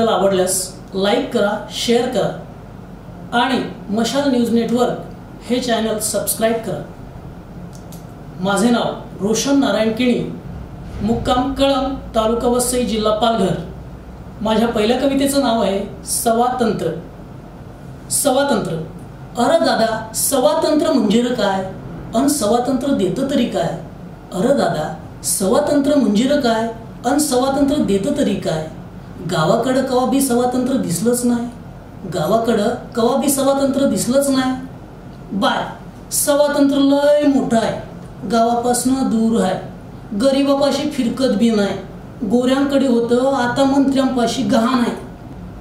आपल्याला आवडल्यास लाईक करा शेअर करा आणि मशाल न्यूज नेटवर्क हे चॅनल सबस्क्राईब करा. माझे नाव रोशन नारायण किणी मुक्काम कळम तालुका वसई जिल्हा पालघर. माझ्या पहिल्या कवितेचं नाव आहे सवातंत्र. सवातंत्र. अरे दादा सवातंत्र म्हणजे काय? अन सवातंत्र देतं तरी काय? अरे दादा सवातंत्र म्हणजे काय? अन सवातंत्र देतं तरी काय? गावाकडं कवा बी स्वातंत्र्य दिसलंच नाही. गावाकडं कवा बी स्वातंत्र्य दिसलंच नाही. बाय स्वातंत्र्य लय मोठं आहे. गावापासनं दूर आहे. गरिबापाशी फिरकत बी नाही. गोऱ्यांकडे होतं आता मंत्र्यांपाशी गहाण आहे.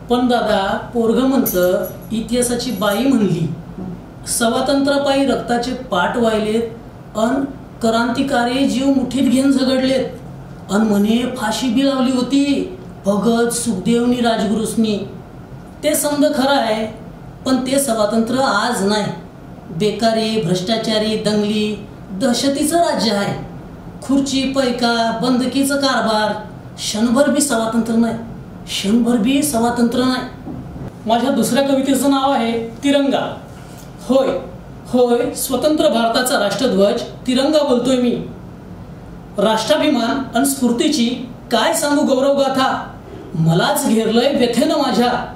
पण दादा पोरग म्हणतं इतिहासाची बाई म्हणली स्वातंत्र्यापायी रक्ताचे पाठ वाहिलेत अन क्रांतिकारी जीव मुठीत घेऊन झगडलेत. अन म्हणे फाशी बी लावली होती. भगत सुखदेवनी राजगुरुसनी ते समज खरं आहे पण ते स्वातंत्र्य आज नाही. बेकारी भ्रष्टाचारी दंगली दहशतीचं राज्य आहे. खुर्ची पैका बंदकीचं कारभार क्षणभर बी स्वातंत्र्य नाही. क्षणभर बी स्वातंत्र्य नाही. माझ्या दुसऱ्या कवितेचं नाव आहे तिरंगा. होय होय स्वतंत्र भारताचा राष्ट्रध्वज तिरंगा बोलतोय मी. राष्ट्राभिमान आणि स्फूर्तीची काय सांगू गौरव गाथा मलाच घेरलंय व्यथेनं माझ्या.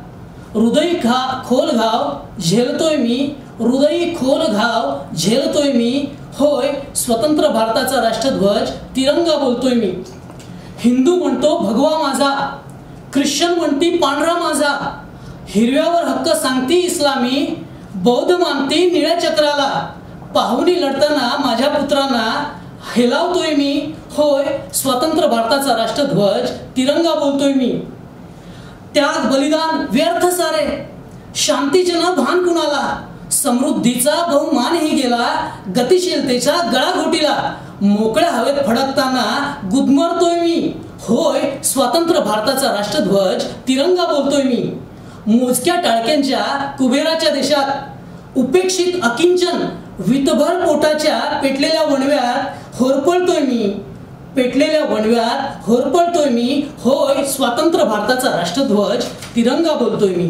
हृदयी खा खोल घाव झेलतोय मी. हृदयी खोल घाव झेलतोय मी. होय स्वतंत्र भारताचा राष्ट्रध्वज तिरंगा बोलतोय मी. हिंदू म्हणतो भगवा माझा. ख्रिश्चन म्हणती पांढरा माझा. हिरव्यावर हक्क सांगती इस्लामी. बौद्ध मानती निळ्या चक्राला. पाहुणी लढताना माझ्या पुत्रांना हेलावतोय मी. होय स्वतंत्र भारताचा राष्ट्रध्वज तिरंगा बोलतोय मी. त्याग बलिदान व्यर्थ सारे. शांतीचे न भान कुणाला? समृद्धीचा बहुमानही गेला गतिशीलतेच्या गळाघोटीला. मोकळ्या हवेत फडकताना गुदमरतोय मी. होय स्वतंत्र भारताचा राष्ट्रध्वज तिरंगा बोलतोय मी. मोजक्या टाळक्यांच्या कुबेराच्या देशात उपेक्षित अकिंचन वितभर पोटाच्या पेटलेल्या वणव्यात होरपळतोय मी. पेटलेल्या वणव्यात होरपळतोय मी. होय स्वातंत्र्य भारताचा राष्ट्रध्वज तिरंगा बोलतोय मी.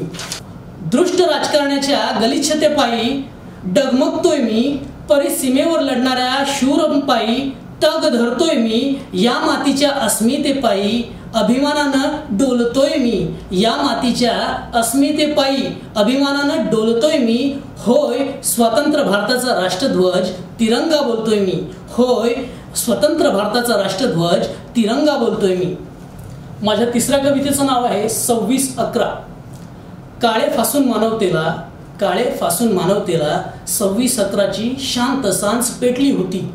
दृष्ट राजकारण्याच्या गलिच्छतेपायी डगमगतोय मी. परिसीमेवर लढणाऱ्या शूरपायी तग धरतोय मी. या मातीच्या अस्मितेपायी अभिमानानं डोलतोय मी. या मातीच्या अस्मितेपायी अभिमानानं डोलतोय मी. होय स्वतंत्र भारताचा राष्ट्रध्वज तिरंगा बोलतोय मी. होय स्वतंत्र भारताचा राष्ट्रध्वज तिरंगा बोलतोय मी. माझ्या तिसऱ्या कवितेचं नाव आहे सव्वीस अकरा. काळे फासून मानवतेला काळे फासून मानवतेला सव्वीस अकराची शांत सांज पेटली होती.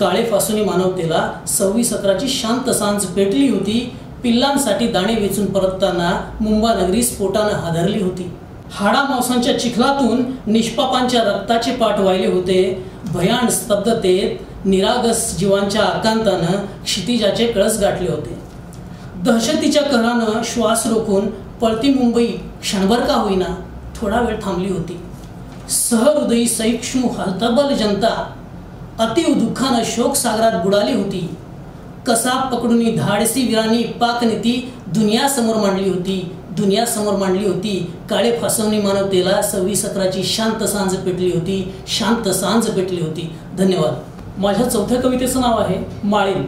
काळे फासूनी मानवतेला सव्वीस अकराची शांत सांज पेटली होती. पिल्लांसाठी दाणे वेचून परतताना मुंबा नगरी स्फोटानं हादरली होती. हाडा मांसांच्या चिखलातून निष्पापांच्या रक्ताचे पाठ वाहिले होते. भयान स्तब्धतेत निरागस जीवांच्या आकांतानं क्षितिजाचे कळस गाठले होते. दहशतीच्या कहरानं श्वास रोखून पळती मुंबई क्षणभर का होईना थोडा वेळ थांबली होती. सहृदयी सहिष्णू हलतबल जनता अतिव दुःखानं शोकसागरात बुडाली होती. कसा पकडून धाडसी वीरांनी पाकनीती दुनियासमोर मांडली होती. दुनियासमोर मांडली होती. काळे फासवणी मानवतेला सव्वीस सतराची शांत सांज पेटली होती. शांत सांज पेटली होती. धन्यवाद. माझ्या चौथ्या कवितेचं नाव आहे माळीन.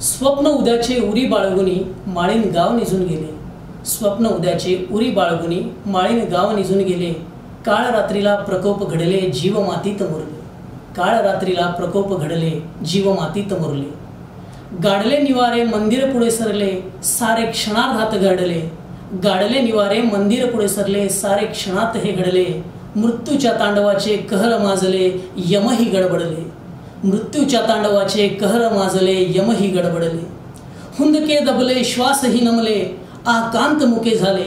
स्वप्न उद्याचे उरी बाळगुनी माळीन गाव निजून गेले. स्वप्न उद्याचे उरी बाळगुनी माळीन गाव निजून गेले. काळ रात्रीला प्रकोप घडले जीव मातीत मुरले. काळ रात्रीला प्रकोप घडले जीव मातीत मुरले. गाडले निवारे मंदिर पुढे सरले सारे क्षणार्धात घडले. गाडले निवारे मंदिर पुढे सरले सारे क्षणात हे घडले. मृत्यूच्या तांडवाचे कहर माजले यमही गडबडले. मृत्यूच्या तांडवाचे कहर माजले यमही गडबडले. हुंदके दबले श्वासही नमले आकांत मुके झाले.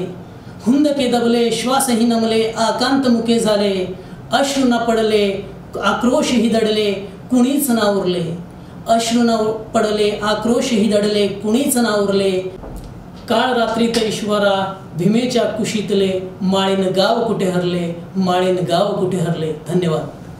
हुंदके दबले श्वासही नमले आकांत मुके झाले. अश्रू न पडले आक्रोशही दडले कुणीच ना उरले. अश्रू न पडले आक्रोशही दडले कुणीच ना उरले. काळ रात्रीत ईश्वरा भीमेच्या कुशीतले माळीन गाव कुठे हरले माळीन गाव कुठे हरले. धन्यवाद.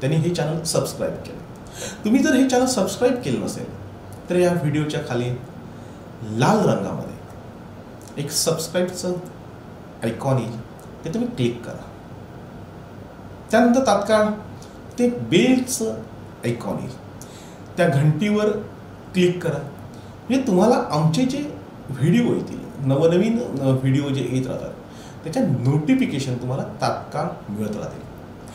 त्यांनी हे चॅनल सबस्क्राईब केलं. तुम्ही जर हे चॅनल सबस्क्राईब केलं नसेल तर या व्हिडिओच्या खाली लाल रंगामध्ये एक सबस्क्राईबचं आयकॉन येईल. ते तुम्ही क्लिक करा. त्यानंतर तात्काळ ते बेलचं आयकॉन येईल. त्या घंटीवर क्लिक करा. म्हणजे तुम्हाला आमचे जे व्हिडिओ येतील नवनवीन व्हिडिओ जे येत राहतात त्याच्या नोटिफिकेशन तुम्हाला तात्काळ मिळत राहतील.